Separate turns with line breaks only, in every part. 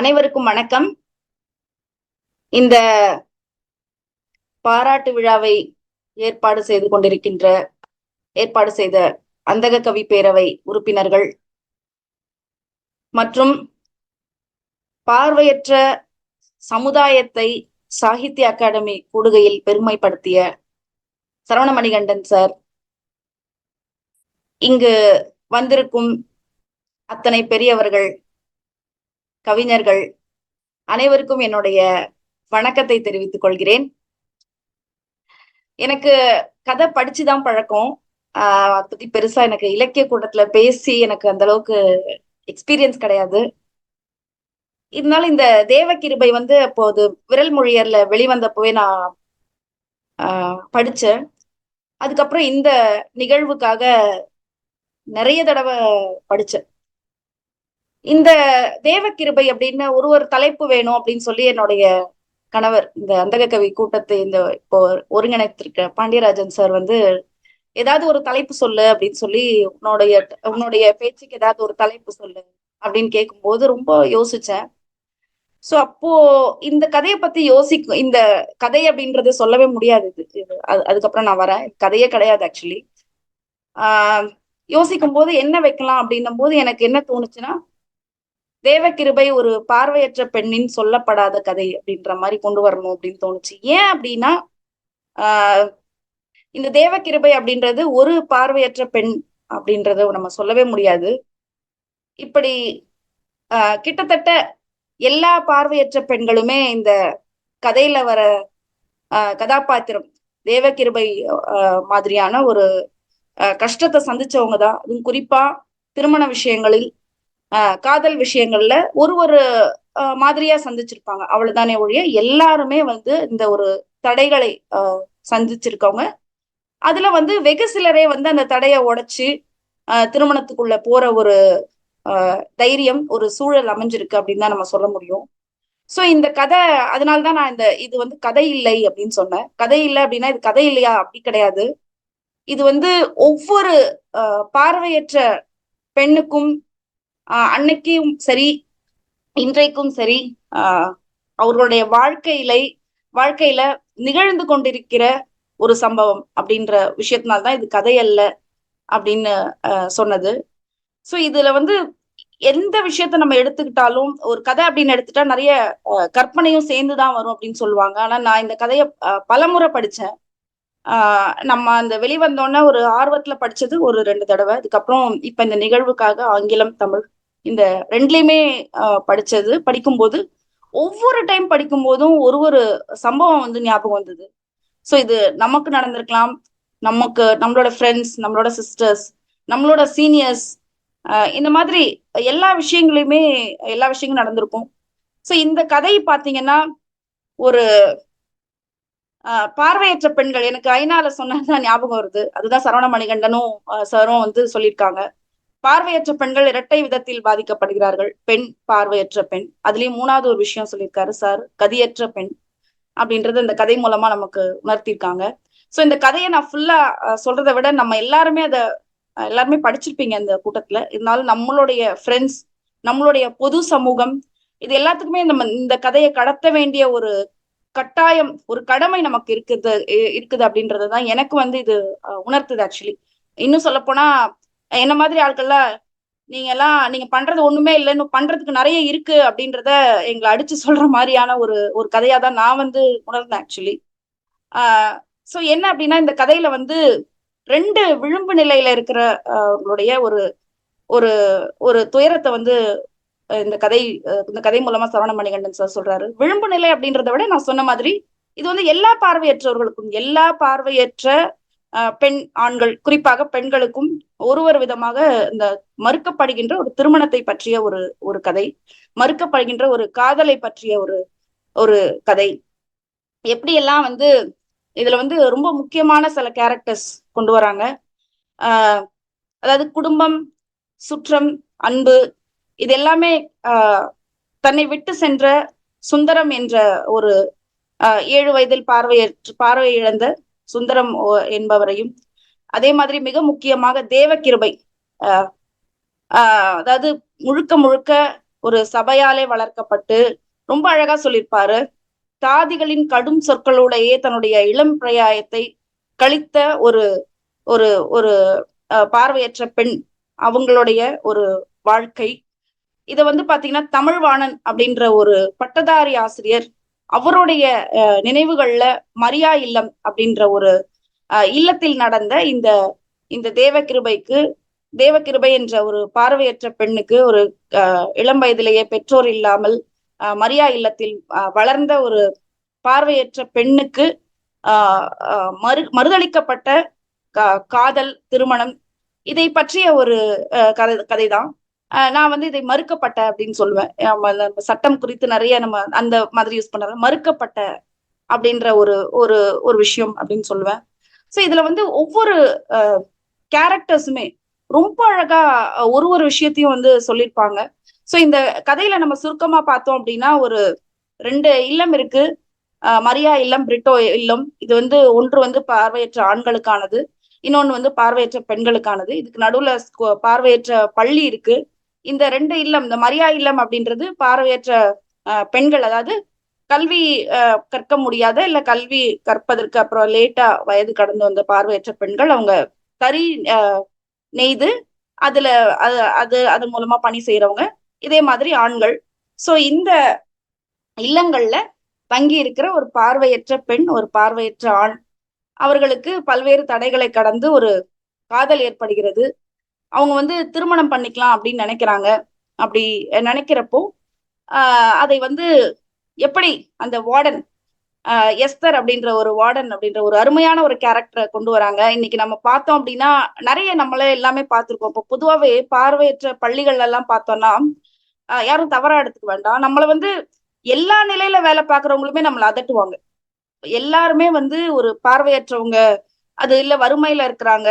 அனைவருக்கும் வணக்கம். இந்த பாராட்டு விழாவை ஏற்பாடு செய்து கொண்டிருக்கின்ற ஏற்பாடு செய்த அந்தக கவி பேரவை உறுப்பினர்கள் மற்றும் பார்வையற்ற சமுதாயத்தை சாகித்ய அகாடமி கூடுகையில் பெருமைப்படுத்திய சரவண மணிகண்டன் சார். இங்கு வந்திருக்கும் அத்தனை பெரியவர்கள் கவிஞர்கள் அனைவருக்கும் என்னுடைய வணக்கத்தை தெரிவித்துக் கொள்கிறேன். எனக்கு கதை படிச்சுதான் பழக்கம். ஆஹ் அதை பத்தி பெருசா எனக்கு இலக்கிய கூட்டத்துல பேசி எனக்கு அந்த அளவுக்கு எக்ஸ்பீரியன்ஸ் கிடையாது. இருந்தாலும் இந்த தேவகிருபை வந்து அப்போது விரல் மொழியர்ல வெளிவந்தப்பவே நான் ஆஹ் படிச்சேன். அதுக்கப்புறம் இந்த நிகழ்வுக்காக நிறைய தடவை படிச்சேன். இந்த தேவக்கிருபை அப்படின்னு ஒரு ஒரு தலைப்பு வேணும் அப்படின்னு சொல்லி என்னுடைய கணவர் இந்த அந்தக கவி கூட்டத்தை இந்த இப்போ ஒருங்கிணைத்திருக்க பாண்டியராஜன் சார் வந்து ஏதாவது ஒரு தலைப்பு சொல்லு அப்படின்னு சொல்லி உன்னுடைய உன்னுடைய பேச்சுக்கு ஏதாவது ஒரு தலைப்பு சொல்லு அப்படின்னு கேட்கும்போது ரொம்ப யோசிச்சேன். சோ அப்போ இந்த கதையை பத்தி யோசிக்கும் இந்த கதை அப்படின்றது சொல்லவே முடியாது. இது அதுக்கப்புறம் நான் வரேன். கதையே கிடையாது ஆக்சுவலி ஆஹ் யோசிக்கும் போது என்ன வைக்கலாம் அப்படின்னும் போது எனக்கு என்ன தோணுச்சுன்னா தேவகிருபை ஒரு பார்வையற்ற பெண்ணின் சொல்லப்படாத கதை அப்படின்ற மாதிரி கொண்டு வரணும் அப்படின்னு தோணுச்சு. ஏன் அப்படின்னா ஆஹ் இந்த தேவகிருபை அப்படின்றது ஒரு பார்வையற்ற பெண் அப்படின்றத நம்ம சொல்லவே முடியாது. இப்படி ஆஹ் கிட்டத்தட்ட எல்லா பார்வையற்ற பெண்களுமே இந்த கதையில வர கதாபாத்திரம் தேவகிருபை ஆஹ் மாதிரியான ஒரு கஷ்டத்தை சந்திச்சவங்க தான் அதுவும் குறிப்பா திருமண விஷயங்களில் காதல் விஷயங்கள்ல ஒரு ஒரு மாதிரியா சந்திச்சிருப்பாங்க. அவ்வளவுதானே ஒழிய எல்லாருமே வந்து இந்த ஒரு தடைகளை சந்திச்சிருக்கவங்க. அதுல வந்து வெகு சிலரே வந்து அந்த தடையை உடைச்சு திருமணத்துக்குள்ள போற ஒரு தைரியம் ஒரு சூழல் அமைஞ்சிருக்கு அப்படின்னு தான் நம்ம சொல்ல முடியும். சோ இந்த கதை அதனால்தான் நான் இந்த இது வந்து கதை இல்லை அப்படின்னு சொன்னேன். கதை இல்லை அப்படின்னா இது கதை இல்லையா? அப்படி கிடையாது. இது வந்து ஒவ்வொரு பார்வையற்ற பெண்ணுக்கும் அன்னைக்கும் சரி இன்றைக்கும் சரி ஆஹ் அவர்களுடைய வாழ்க்கையில வாழ்க்கையில நிகழ்ந்து கொண்டிருக்கிற ஒரு சம்பவம் அப்படின்ற விஷயத்தினால்தான் இது கதை அல்ல அப்படின்னு சொன்னது. ஸோ இதுல வந்து எந்த விஷயத்த நம்ம எடுத்துக்கிட்டாலும் ஒரு கதை அப்படின்னு எடுத்துட்டா நிறைய கற்பனையும் சேர்ந்துதான் வரும் அப்படின்னு சொல்லுவாங்க. ஆனா நான் இந்த கதையை பலமுறை படிச்சேன். ஆஹ் நம்ம அந்த வெளிவந்தோடனே ஒரு ஆர்வத்துல படிச்சது ஒரு ரெண்டு தடவை. அதுக்கப்புறம் இப்ப இந்த நிகழ்வுக்காக ஆங்கிலம் தமிழ் இந்த ரெண்டுலயுமே படிச்சது. படிக்கும்போது ஒவ்வொரு டைம் படிக்கும் போதும் ஒரு ஒரு சம்பவம் வந்து ஞாபகம் வந்தது. ஸோ இது நமக்கு நடந்திருக்கலாம். நமக்கு நம்மளோட ஃப்ரெண்ட்ஸ் நம்மளோட சிஸ்டர்ஸ் நம்மளோட சீனியர்ஸ் இந்த மாதிரி எல்லா விஷயங்களையுமே எல்லா விஷயங்களும் நடந்திருக்கும். ஸோ இந்த கதை பார்த்தீங்கன்னா ஒரு பார்வையற்ற பெண்கள் எனக்கு ஐநால சொன்னதுதான் ஞாபகம் வருது. அதுதான் சரவண மணிகண்டனும் சாரும் வந்து சொல்லியிருக்காங்க. பார்வையற்ற பெண்கள் இரட்டை விதத்தில் பாதிக்கப்படுகிறார்கள். பெண் பார்வையற்ற பெண். அதுலயும் மூணாவது ஒரு விஷயம் சொல்லியிருக்காரு சார். கதியற்ற பெண் அப்படின்றது இந்த கதை மூலமா நமக்கு உணர்த்திருக்காங்க சோ இந்த கதையை நான் ஃபுல்லா சொல்றதை விட நம்ம எல்லாருமே அதை எல்லாருமே படிச்சிருப்பீங்க இந்த கூட்டத்துல. இருந்தாலும் நம்மளுடைய ஃப்ரெண்ட்ஸ் நம்மளுடைய பொது சமூகம் இது எல்லாத்துக்குமே நம்ம இந்த கதையை கடத்த வேண்டிய ஒரு கட்டாயம் ஒரு கடமை நமக்கு இருக்குது இருக்குது அப்படின்றதுதான் எனக்கு வந்து இது உணர்த்துது ஆக்சுவலி இன்னும் சொல்ல போனா என்ன மாதிரி ஆட்கள்ல நீங்க எல்லாம் நீங்க பண்றது ஒண்ணுமே இல்லைன்னு பண்றதுக்கு நிறைய இருக்கு அப்படின்றத எங்களை அடிச்சு சொல்ற மாதிரியான ஒரு ஒரு கதையா தான் நான் வந்து உணர்ந்தேன் ஆக்சுவலி ஆஹ் சோ என்ன அப்படின்னா இந்த கதையில வந்து ரெண்டு விளிம்பு நிலையில இருக்கிற அவங்களுடைய ஒரு ஒரு ஒரு துயரத்தை வந்து இந்த கதை இந்த கதை மூலமா சரவண மணிகண்டன் சார் சொல்றாரு. விளிம்பு நிலை அப்படின்றத விட நான் சொன்ன மாதிரி இது வந்து எல்லா பார்வையற்றவர்களுக்கும் எல்லா பார்வையற்ற பெண் ஆண்கள் குறிப்பாக பெண்களுக்கும் ஒருவர் விதமாக இந்த மறுக்கப்படுகின்ற ஒரு திருமணத்தை பற்றிய ஒரு ஒரு கதை மறுக்கப்படுகின்ற ஒரு காதலை பற்றிய ஒரு ஒரு கதை. எப்படியெல்லாம் வந்து இதுல வந்து ரொம்ப முக்கியமான சில கேரக்டர்ஸ் கொண்டு வராங்க. ஆஹ் அதாவது குடும்பம் சுற்றம் அன்பு இது எல்லாமே ஆஹ் தன்னை விட்டு சென்ற சுந்தரம் என்ற ஒரு ஏழு வயதில் பார்வையற்று பார்வை இழந்த சுந்தரம் என்பவரையும். அதே மாதிரி மிக முக்கியமாக தேவக்கிருபை ஆஹ் அதாவது முழுக்க முழுக்க ஒரு சபையாலே வளர்க்கப்பட்டு ரொம்ப அழகா சொல்லியிருப்பாரு. தாதிகளின் கடும் சொற்களோடையே தன்னுடைய இளம் பிரயாயத்தை கழித்த ஒரு ஒரு ஒரு பார்வையற்ற பெண் அவங்களுடைய ஒரு வாழ்க்கை. இதை வந்து பாத்தீங்கன்னா தமிழ்வாணன் அப்படின்ற ஒரு பட்டதாரி ஆசிரியர் அவருடைய நினைவுகள்ல மரியா இல்லம் அப்படின்ற ஒரு இல்லத்தில் நடந்த இந்த இந்த தேவகிருபைக்கு தேவகிருபை என்ற ஒரு பார்வையற்ற பெண்ணுக்கு ஒரு இளம் வயதிலேயே பெற்றோர் இல்லாமல் மரியா இல்லத்தில் வளர்ந்த ஒரு பார்வையற்ற பெண்ணுக்கு மறு மறுதளிக்கப்பட்ட காதல் திருமணம் இதை பற்றிய ஒரு கதை கதைதான். நான் வந்து இதை மறுக்கப்பட்ட அப்படின்னு சொல்லுவேன். சட்டம் குறித்து நிறைய நம்ம அந்த மாதிரி யூஸ் பண்ண மறுக்கப்பட்ட அப்படின்ற ஒரு ஒரு ஒரு விஷயம் அப்படின்னு சொல்லுவேன். ஸோ இதுல வந்து ஒவ்வொரு கேரக்டர்ஸுமே ரொம்ப அழகா ஒரு ஒரு விஷயத்தையும் வந்து சொல்லியிருப்பாங்க. ஸோ இந்த கதையில நம்ம சுருக்கமா பார்த்தோம் அப்படின்னா ஒரு ரெண்டு இல்லம் இருக்கு. மரியா இல்லம் பிரிட்டோ இல்லம். இது வந்து ஒன்று வந்து பார்வையற்ற ஆண்களுக்கானது இன்னொன்று வந்து பார்வையற்ற பெண்களுக்கானது. இதுக்கு நடுவுல பார்வையற்ற பள்ளி இருக்கு. இந்த ரெண்டு இல்லம் இந்த மரியா இல்லம் அப்படின்றது பார்வையற்ற பெண்கள் அதாவது கல்வி கற்க முடியாத இல்ல கல்வி கற்பதற்கு அப்புறம் லேட்டா வயது கடந்து வந்த பார்வையற்ற பெண்கள் அவங்க தறி நெய்து அதுல அது அது அது மூலமா பணி செய்யறவங்க இதே மாதிரி ஆண்கள். சோ இந்த இல்லங்கள்ல தங்கி இருக்கிற ஒரு பார்வையற்ற பெண் ஒரு பார்வையற்ற ஆண். அவர்களுக்கு பல்வேறு தடைகளை கடந்து ஒரு காதல் ஏற்படுகிறது. அவங்க வந்து திருமணம் பண்ணிக்கலாம் அப்படின்னு நினைக்கிறாங்க. அப்படி நினைக்கிறப்போ அதை வந்து எப்படி அந்த வார்டன் எஸ்தர் அப்படின்ற ஒரு வார்டன் அப்படின்ற ஒரு அருமையான ஒரு கேரக்டரை கொண்டு வராங்க. இன்னைக்கு நம்ம பார்த்தோம் அப்படின்னா நிறைய நம்மளே எல்லாமே பார்த்துருக்கோம். இப்போ பொதுவாகவே பார்வையற்ற பள்ளிகள் எல்லாம் பார்த்தோம்னா யாரும் தவறா எடுத்துக்க வேண்டாம். நம்மளை வந்து எல்லா நிலையில வேலை பார்க்குறவங்களுமே நம்மளை அதட்டுவாங்க. எல்லாருமே வந்து ஒரு பார்வையற்றவங்க. அது இல்ல வறுமையில இருக்கிறாங்க.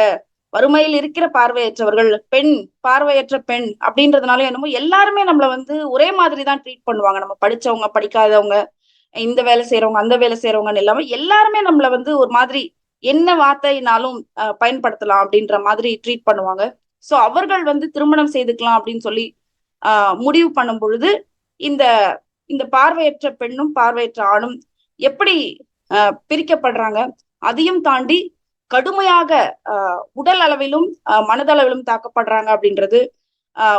வறுமையில் இருக்கிற பார்வையற்றவர்கள் பெண் பார்வையற்ற பெண் அப்படின்றதுனால என்னமோ எல்லாருமே நம்மள வந்து ஒரே மாதிரி தான் ட்ரீட் பண்ணுவாங்க. நம்ம படிச்சவங்க படிக்காதவங்க இந்த வேலை செய்யறவங்க அந்த வேலை செய்யறவங்கன்னு இல்லாம எல்லாருமே நம்மள வந்து ஒரு மாதிரி என்ன வார்த்தைனாலும் பயன்படுத்தலாம் அப்படின்ற மாதிரி ட்ரீட் பண்ணுவாங்க. சோ அவர்கள் வந்து திருமணம் செய்துக்கலாம் அப்படின்னு சொல்லி ஆஹ் முடிவு பண்ணும் பொழுது இந்த இந்த பார்வையற்ற பெண்ணும் பார்வையற்ற ஆணும் எப்படி பிரிக்கப்படுறாங்க அதையும் தாண்டி கடுமையாக உடல் அளவிலும் மனதளவிலும் தாக்கப்படுறாங்க அப்படின்றது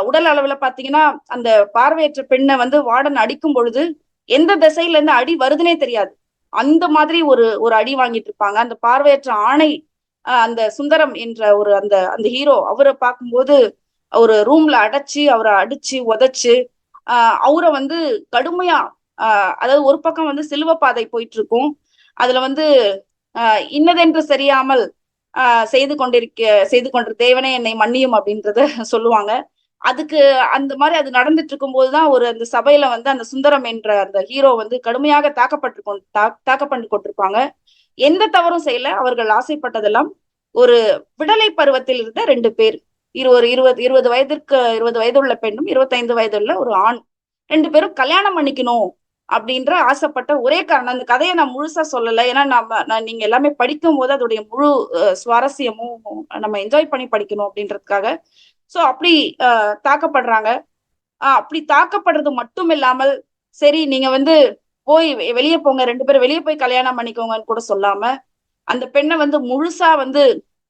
உடல் அளவுல பாத்தீங்கன்னா அந்த பார்வையற்ற பெண்ணை வந்து வார்டன் அடிக்கும் பொழுது எந்த திசையில இருந்து அடி வருதுன்னே தெரியாது. அந்த மாதிரி ஒரு ஒரு அடி வாங்கிட்டு இருப்பாங்க. அந்த பார்வையற்ற ஆணை அந்த சுந்தரம் என்ற ஒரு அந்த அந்த ஹீரோ அவரை பார்க்கும்போது ஒரு ரூம்ல அடைச்சு அவரை அடிச்சு உதச்சு ஆஹ் அவரை வந்து கடுமையா ஆஹ் அதாவது ஒரு பக்கம் வந்து சிலுவ பாதை போயிட்டு இருக்கும். அதுல வந்து இன்னதென்று சரியாமல் ஆஹ் செய்து கொண்டிருக்க செய்து கொண்ட தேவனே என்னை மன்னியும் அப்படின்றத சொல்லுவாங்க. அதுக்கு அந்த மாதிரி அது நடந்துட்டு இருக்கும் போதுதான் ஒரு அந்த சபையில வந்து அந்த சுந்தரம் என்ற அந்த ஹீரோ வந்து கடுமையாக தாக்கப்பட்டு கொண்டு தாக்கப்பட்டு கொண்டிருப்பாங்க. எந்த தவறும் செய்யல அவர்கள் ஆசைப்பட்டதெல்லாம் ஒரு விடலை பருவத்தில் இருந்த ரெண்டு பேர். இரு ஒரு இருபது இருபது வயதிற்கு இருபது வயது உள்ள பெண்ணும் இருபத்தைந்து வயதுள்ள ஒரு ஆண் ரெண்டு பேரும் கல்யாணம் பண்ணிக்கணும் அப்படின்ற ஆசைப்பட்ட ஒரே காரணம். அந்த கதையை நான் முழுசா சொல்லலை. ஏன்னா நம்ம நான் நீங்க எல்லாமே படிக்கும் போது அதோடைய முழு சுவாரஸ்யமும் நம்ம என்ஜாய் பண்ணி படிக்கணும் அப்படின்றதுக்காக. சோ அப்படி தாக்கப்படுறாங்க. ஆஹ் அப்படி தாக்கப்படுறது மட்டும் இல்லாமல் சரி நீங்க வந்து போய் வெளியே போங்க. ரெண்டு பேரும் வெளியே போய் கல்யாணம் பண்ணிக்கோங்கன்னு கூட சொல்லாம அந்த பெண்ணை வந்து முழுசா வந்து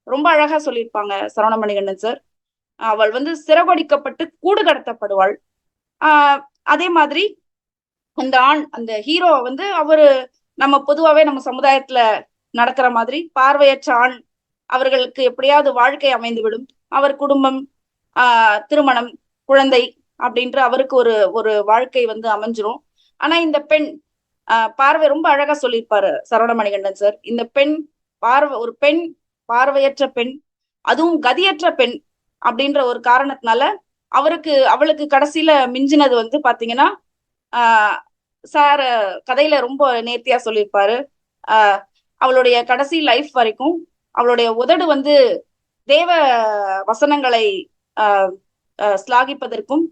ரொம்ப அழகா சொல்லியிருப்பாங்க சரவணமணிகண்டன் சார். அவள் வந்து சிறகொடிக்கப்பட்டு கூடு கடத்தப்படுவாள். ஆஹ் அதே மாதிரி அந்த ஆண் அந்த ஹீரோ வந்து அவரு நம்ம பொதுவாவே நம்ம சமுதாயத்துல நடக்கிற மாதிரி பார்வையற்ற ஆண் அவர்களுக்கு எப்படியாவது வாழ்க்கை அமைந்து விடும் அவர் குடும்பம் ஆஹ் திருமணம் குழந்தை அப்படின்ற அவருக்கு ஒரு ஒரு வாழ்க்கை வந்து அமைஞ்சிரும். ஆனா இந்த பெண் ஆஹ் பார்வை ரொம்ப அழகா சொல்லியிருப்பாரு சரவணமணிகண்டன் சார். இந்த பெண் பார்வை ஒரு பெண் பார்வையற்ற பெண் அதுவும் கதியற்ற பெண் அப்படின்ற ஒரு காரணத்தினால அவருக்கு அவளுக்கு கடைசியில மிஞ்சினது வந்து பாத்தீங்கன்னா சார் கதையில ரொம்ப நேர்த்தியா சொல்லியிருப்பாரு. ஆஹ் அவளுடைய கடைசி லைஃப் வரைக்கும் அவளுடைய உதடு வந்து தேவ வசனங்களை ஆஹ் ஸ்லாகிப்பதற்கும்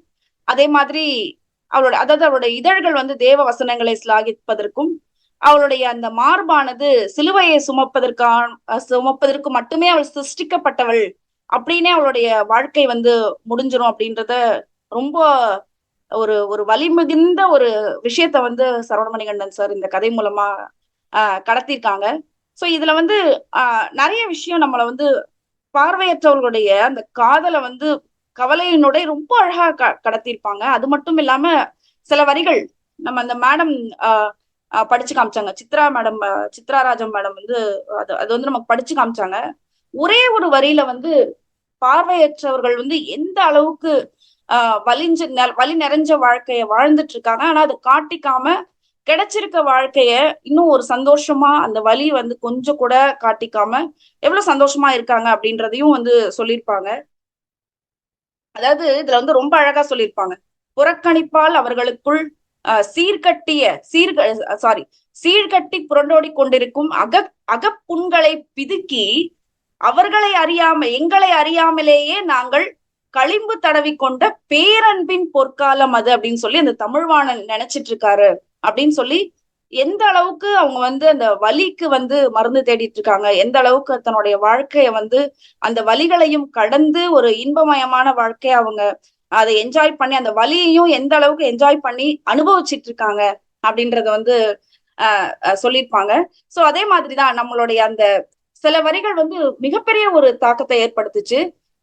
அதே மாதிரி அவளோட அதாவது அவளுடைய இதழ்கள் வந்து தேவ வசனங்களை ஸ்லாகிப்பதற்கும் அவளுடைய அந்த மார்பானது சிலுவையை சுமப்பதற்கான சுமப்பதற்கு மட்டுமே அவள் சிருஷ்டிக்கப்பட்டவள். அப்படின்னே அவளுடைய வாழ்க்கை வந்து முடிஞ்சிரும் அப்படின்றத ரொம்ப ஒரு ஒரு வலிமிகுந்த ஒரு விஷயத்த வந்து சரவணமணிகண்டன் சார் இந்த கதை மூலமா ஆஹ் கடத்திருக்காங்க சோ இதுல வந்து ஆஹ் நிறைய விஷயம் நம்மள வந்து பார்வையற்றவர்களுடைய அந்த காதலை வந்து கவலையினுடைய ரொம்ப அழகா க கடத்திருப்பாங்க அது மட்டும் இல்லாம சில வரிகள் நம்ம அந்த மேடம் படிச்சு காமிச்சாங்க. சித்ரா மேடம் சித்ரா ராஜம் மேடம் வந்து அது அது வந்து நமக்கு படிச்சு காமிச்சாங்க. ஒரே ஒரு வரியில வந்து பார்வையற்றவர்கள் வந்து எந்த அளவுக்கு ஆஹ் வலிஞ்சு வலி நிறைஞ்ச வாழ்க்கைய வாழ்ந்துட்டு இருக்காங்க. ஆனா அதை காட்டிக்காம கிடைச்சிருக்க வாழ்க்கைய இன்னும் ஒரு சந்தோஷமா அந்த வலி வந்து கொஞ்சம் கூட காட்டிக்காம எவ்வளவு சந்தோஷமா இருக்காங்க அப்படின்றதையும் வந்து சொல்லியிருப்பாங்க. அதாவது இதுல வந்து ரொம்ப அழகா சொல்லியிருப்பாங்க. புறக்கணிப்பால் அவர்களுக்குள் சீர்கட்டிய சீர்க சாரி சீர்கட்டி புரண்டோடி கொண்டிருக்கும் அக அகப்புண்களை பிதுக்கி அவர்களை அறியாம எங்களை அறியாமலேயே நாங்கள் களிம்பு தடவி கொண்ட பேரன்பின் பொற்காலம் அது அப்படின்னு சொல்லி அந்த தமிழ்வாணன் நினைச்சிட்டு இருக்காரு அப்படின்னு சொல்லி எந்த அளவுக்கு அவங்க வந்து அந்த வலிக்கு வந்து மருந்து தேடிட்டு இருக்காங்க? எந்த அளவுக்கு தன்னுடைய வாழ்க்கைய வந்து அந்த வலிகளையும் கடந்து ஒரு இன்பமயமான வாழ்க்கைய அவங்க அதை என்ஜாய் பண்ணி அந்த வலியையும் எந்த அளவுக்கு என்ஜாய் பண்ணி அனுபவிச்சிட்டு இருக்காங்க அப்படின்றத வந்து ஆஹ் சொல்லியிருப்பாங்க. சோ அதே மாதிரிதான் நம்மளுடைய அந்த சில வரிகள் வந்து மிகப்பெரிய ஒரு தாக்கத்தை ஏற்படுத்துச்சு.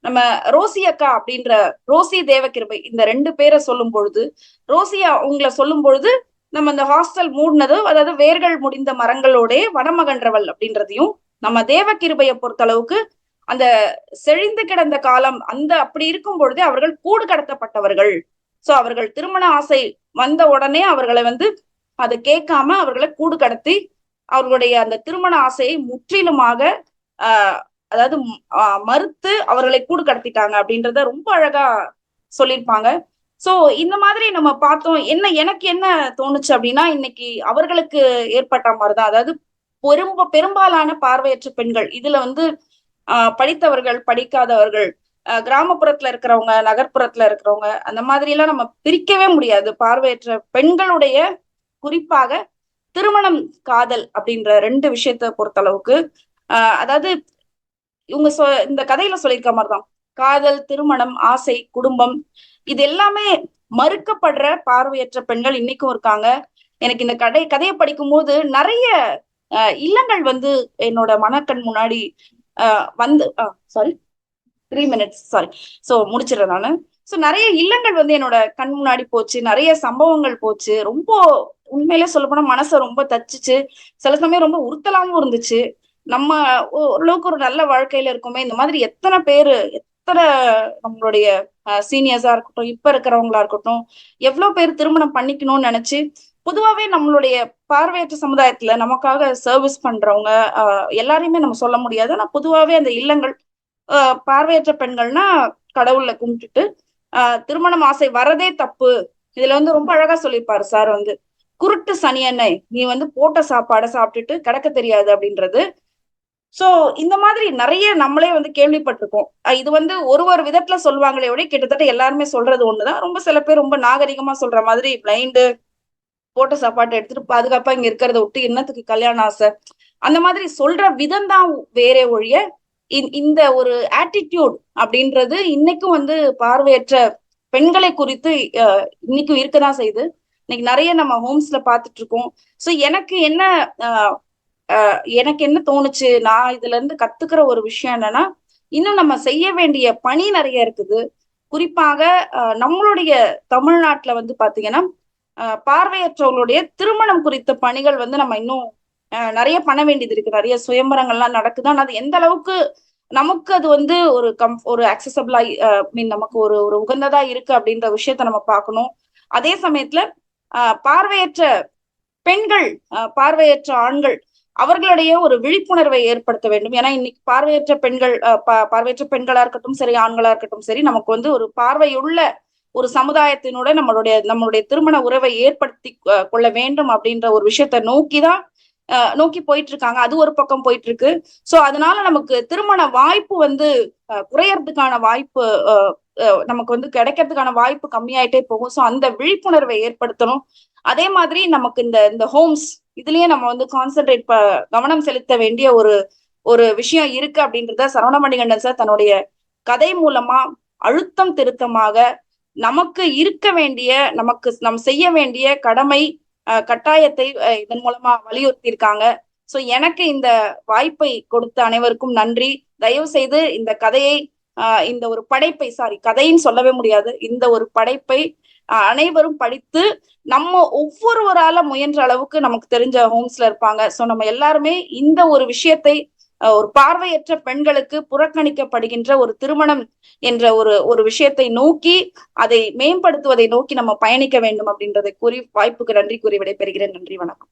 நம்ம ரோசி அக்கா அப்படின்ற ரோசி தேவகிருபை இந்த ரெண்டு பேரை சொல்லும் பொழுது ரோசியா உங்களை சொல்லும் பொழுது நம்ம இந்த ஹாஸ்டல் மூடினதும் அதாவது வேர்கள் முடிந்த மரங்களோட வனமகன்றவள் அப்படின்றதையும் நம்ம தேவகிருபையை பொறுத்த அளவுக்கு அந்த செழிந்து கிடந்த காலம் அந்த அப்படி இருக்கும் பொழுதே அவர்கள் கூடு கடத்தப்பட்டவர்கள். சோ அவர்கள் திருமண ஆசை வந்த உடனே அவர்களை வந்து அதை கேட்காம அவர்களை கூடு கடத்தி அவர்களுடைய அந்த திருமண ஆசையை முற்றிலுமாக ஆஹ் அதாவது மறுத்து அவர்களை கூடு கடத்திட்டாங்க அப்படின்றத ரொம்ப அழகா சொல்லியிருப்பாங்க. சோ இந்த மாதிரி நம்ம பார்த்தோம் என்ன எனக்கு என்ன தோணுச்சு அப்படின்னா இன்னைக்கு அவர்களுக்கு ஏற்பட்ட மாதிரிதான். அதாவது பெரும்ப பெரும்பாலான பார்வையற்ற பெண்கள் இதுல வந்து ஆஹ் படித்தவர்கள் படிக்காதவர்கள் கிராமப்புறத்துல இருக்கிறவங்க நகர்ப்புறத்துல இருக்கிறவங்க அந்த மாதிரி எல்லாம் நம்ம பிரிக்கவே முடியாது. பார்வையற்ற பெண்களுடைய குறிப்பாக திருமணம் காதல் அப்படின்ற ரெண்டு விஷயத்த பொறுத்த அளவுக்கு ஆஹ் அதாவது இவங்க சொ இந்த கதையில சொல்லியிருக்க மாதிரிதான். காதல் திருமணம் ஆசை குடும்பம் இது எல்லாமே மறுக்கப்படுற பார்வையற்ற பெண்கள் இன்னைக்கும் இருக்காங்க. எனக்கு இந்த கதை கதையை படிக்கும் போது நிறைய இல்லங்கள் வந்து என்னோட மனக்கண் முன்னாடி வந்து sorry three minutes sorry so முடிச்சிடுறேன் நான். ஸோ நிறைய இல்லங்கள் வந்து என்னோட கண் முன்னாடி போச்சு. நிறைய சம்பவங்கள் போச்சு. ரொம்ப உண்மையிலே சொல்ல போனா மனசை ரொம்ப தச்சுச்சு. சில சமயம் ரொம்ப உறுத்தலாமும் இருந்துச்சு. நம்ம ஓரளவுக்கு ஒரு நல்ல வாழ்க்கையில இருக்குமே இந்த மாதிரி எத்தனை பேரு எத்தனை நம்மளுடைய சீனியர்ஸா இருக்கட்டும் இப்ப இருக்கிறவங்களா இருக்கட்டும் எவ்வளவு பேர் திருமணம் பண்ணிக்கணும்னு நினைச்சு பொதுவாவே நம்மளுடைய பார்வையற்ற சமுதாயத்துல நமக்காக சர்வீஸ் பண்றவங்க எல்லாரையுமே நம்ம சொல்ல முடியாது. ஆனா பொதுவாவே அந்த இல்லங்கள் பார்வையற்ற பெண்கள்னா கடவுள்ல கும்பிட்டுட்டு ஆஹ் திருமணம் ஆசை வரதே தப்பு. இதுல வந்து ரொம்ப அழகா சொல்லியிருப்பாரு சார் வந்து. குருட்டு சனியன்னை நீ வந்து போட்ட சாப்பாடை சாப்பிட்டுட்டு கிடக்க தெரியாது அப்படின்றது சோ இந்த மாதிரி நிறைய நம்மளே வந்து கேள்விப்பட்டிருக்கோம். இது வந்து ஒரு ஒரு விதத்துல சொல்லுவாங்களே விட கிட்டத்தட்ட எல்லாருமே சொல்றது ஒண்ணுதான். ரொம்ப சில பேர் ரொம்ப நாகரிகமா சொல்ற மாதிரி பிளைண்டு போட்ட சாப்பாட்டை எடுத்துட்டு பாதுகாப்பா இங்க இருக்கிறத விட்டு என்னத்துக்கு கல்யாணம் ஆசை? அந்த மாதிரி சொல்ற விதம் தான் வேற ஒழிய இந்த ஒரு ஆட்டிடியூட் அப்படின்றது இன்னைக்கும் வந்து பார்வையற்ற பெண்களை குறித்து இன்னைக்கும் இருக்கதான் செய்யுது. இன்னைக்கு நிறைய நம்ம ஹோம்ஸ்ல பாத்துட்டு இருக்கோம். சோ எனக்கு என்ன எனக்கு என்ன தோணுச்சு? நான் இதுல இருந்து கத்துக்கிற ஒரு விஷயம் என்னன்னா இன்னும் நம்ம செய்ய வேண்டிய பணி நிறைய இருக்குது. குறிப்பாக நம்மளுடைய தமிழ்நாட்டுல வந்து பாத்தீங்கன்னா பார்வையற்றவர்களுடைய திருமணம் குறித்த பணிகள் வந்து நம்ம இன்னும் நிறைய பண்ண வேண்டியது இருக்கு. நிறைய சுயம்பரங்கள்லாம் நடக்குது. ஆனால் அது எந்த அளவுக்கு நமக்கு அது வந்து ஒரு கம் ஒரு அக்சசபிளா மீன் நமக்கு ஒரு ஒரு உகந்ததா இருக்கு அப்படின்ற விஷயத்த நம்ம பார்க்கணும். அதே சமயத்துல பார்வையற்ற பெண்கள் பார்வையற்ற ஆண்கள் அவர்களுடைய ஒரு விழிப்புணர்வை ஏற்படுத்த வேண்டும். ஏன்னா இன்னைக்கு பார்வையற்ற பெண்கள் பார்வையற்ற பெண்களா இருக்கட்டும் சரி ஆண்களா இருக்கட்டும் சரி நமக்கு வந்து ஒரு பார்வையுள்ள ஒரு சமுதாயத்தினோட நம்மளுடைய நம்மளுடைய திருமண உறவை ஏற்படுத்தி கொள்ள வேண்டும் அப்படின்ற ஒரு விஷயத்த நோக்கிதான் நோக்கி போயிட்டு இருக்காங்க அது ஒரு பக்கம் போயிட்டு இருக்கு சோ அதனால நமக்கு திருமண வாய்ப்பு வந்து குறையறதுக்கான வாய்ப்பு நமக்கு வந்து கிடைக்கிறதுக்கான வாய்ப்பு கம்மியாயிட்டே போகும். சோ அந்த விழிப்புணர்வை ஏற்படுத்தணும். அதே மாதிரி நமக்கு இந்த இந்த ஹோம்ஸ் இதுலயே நம்ம வந்து கான்சென்ட்ரேட் கவனம் செலுத்த வேண்டிய ஒரு ஒரு விஷயம் இருக்கு அப்படின்றத சரவணமணிகண்டன் சார் தன்னுடைய கதை மூலமா அழுத்தம் திருத்தமாக நமக்கு இருக்க வேண்டிய நமக்கு நம் செய்ய வேண்டிய கடமை அஹ், கட்டாயத்தை அஹ், இதன் மூலமா வலியுறுத்தி இருக்காங்க சோ எனக்கு இந்த வாய்ப்பை கொடுத்த அனைவருக்கும் நன்றி. தயவு செய்து இந்த கதையை ஆஹ் இந்த ஒரு படைப்பை சாரி கதைன்னு சொல்லவே முடியாது. இந்த ஒரு படைப்பை அனைவரும் படித்து நம்ம ஒவ்வொருவரால முயன்ற அளவுக்கு நமக்கு தெரிஞ்ச ஹோம்ஸ்ல இருப்பாங்க. சோ நம்ம எல்லாருமே இந்த ஒரு விஷயத்தை ஒரு பார்வையற்ற பெண்களுக்கு புறக்கணிக்கப்படுகின்ற ஒரு திருமணம் என்ற ஒரு ஒரு விஷயத்தை நோக்கி அதை மேம்படுத்துவதை நோக்கி நம்ம பயணிக்க வேண்டும் அப்படின்றதை கூறி வாய்ப்புக்கு நன்றி கூறி விடைபெறுகிறேன். நன்றி வணக்கம்.